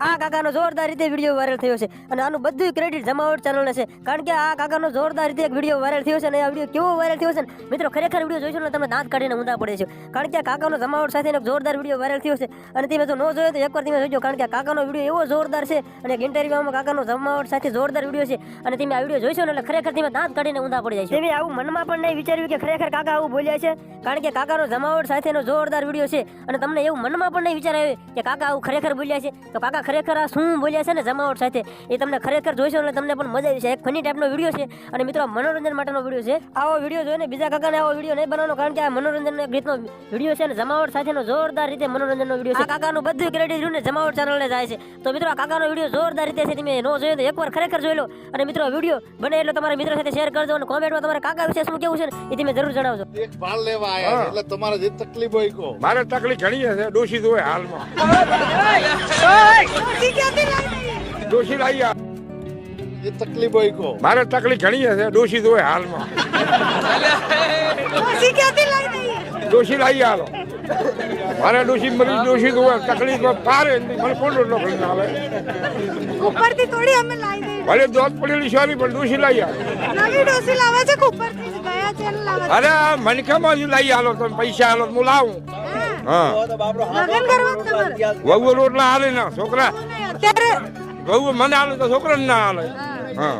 આ કાકાનો જોરદાર રીતે વીડિયો વાયરલ થયો છે અને આનું બધું ક્રેડિટ જમાવટ ચેનલને છે. કારણ કે આ કાકાનો જોરદાર રીતે એક વીડિયો વાયરલ થયો છે અને આ વીડિયો કેવો વાયરલ થયો છે ને મિત્રો ખરેખર વીડિયો જોઈશો ને તમે દાંત કાઢીને ઊંધા પડે છે. કારણ કે આ કાકાનો જમાવટ સાથે એક જોરદાર વીડિયો વાયરલ થયો છે અને તમે જો ન જોયો તો એકવાર તમે જોજો કારણ કે કાકાનો વીડિયો એવો જોરદાર છે અને એક ઇન્ટરવ્યુમાં કાકાનો જમાવટ સાથે જોરદાર વીડિયો છે અને તમે આ વીડિયો જોઈશો ને એટલે ખરેખર તમે દાંત કાઢીને ઊંધા પડી જાય છે. તમે આવું મનમાં પણ નહીં વિચાર્યું કે ખરેખર કાકા આવું બોલ્યા છે? કારણ કે કાકાનો જમાવટ સાથેનો જોરદાર વીડિયો છે અને તમને એવું મનમાં પણ નહીં વિચાર આવ્યો કે કાકા આવું ખરેખર બોલ્યા છે. તો કાકા ખરેખર આ શું બોલ્યા છે ને જમાવટ સાથે? એ તમને ખરેખર જોઈશો એટલે તમને પણ મજા આવી છે એક ફની ટાઈપનો વીડિયો છે અને મિત્રો મનોરંજન માટેનો વીડિયો છે. આવો વીડિયો જોઈને બીજા કાકાને આવો વીડિયો નહીં બનાવવાનો કારણ કે આ મનોરંજન એક રીતનો વીડિયો છે અને જમાવટ સાથેનો જોરદાર રીતે મનોરંજનનો વીડિયો છે. કાકાનું બધું ક્રેડિટ રહ્યું ને જમાવટ ચેનલને જાય છે. તો મિત્રો આ કાકાનો વીડિયો જોરદાર રીતે છે. તમે ન જોયો તો એકવાર ખરેખર જોઈ લો. અને મિત્રો વીડિયો બને એટલે તમારા મિત્રો સાથે શેર કરજો અને કોમેન્ટમાં તમારે કાકા વિશે શું કેવું છે એ તમે જરૂર જણાવજો. એક ભાળ લેવા છે. એટલે તમારે જે તકલીફ હોય કહો. મારે તકલીફ ઘણી હશે. ડોશી હોય હાલમાં. ડોશી લાવી જે તકલીફ હોય કહો. મારે તકલીફ ઘણી હશે. ડોશી હોય હાલમાં. ડોશી લાવી હાલો. મારે ડોશી મરી ડોશી હોય તકલીફ પારે નહીં. મને કોણ રોટલો કરીને આવે? ઉપરથી થોડી અમે લાવી દઈએ. ભલે દોત પડેલી સોરી પણ ડોશી લાવી આવે. નવી ડોસી લાવે છે કે ઉપરથી અરે આ મનકામાં જ લાવી હાલો તમે પૈસા આલો હું લાવું. હા. વહુ રોટલા હાલે ના છોકરા. વહુ મને હાલે તો છોકરા ના હાલે. હા.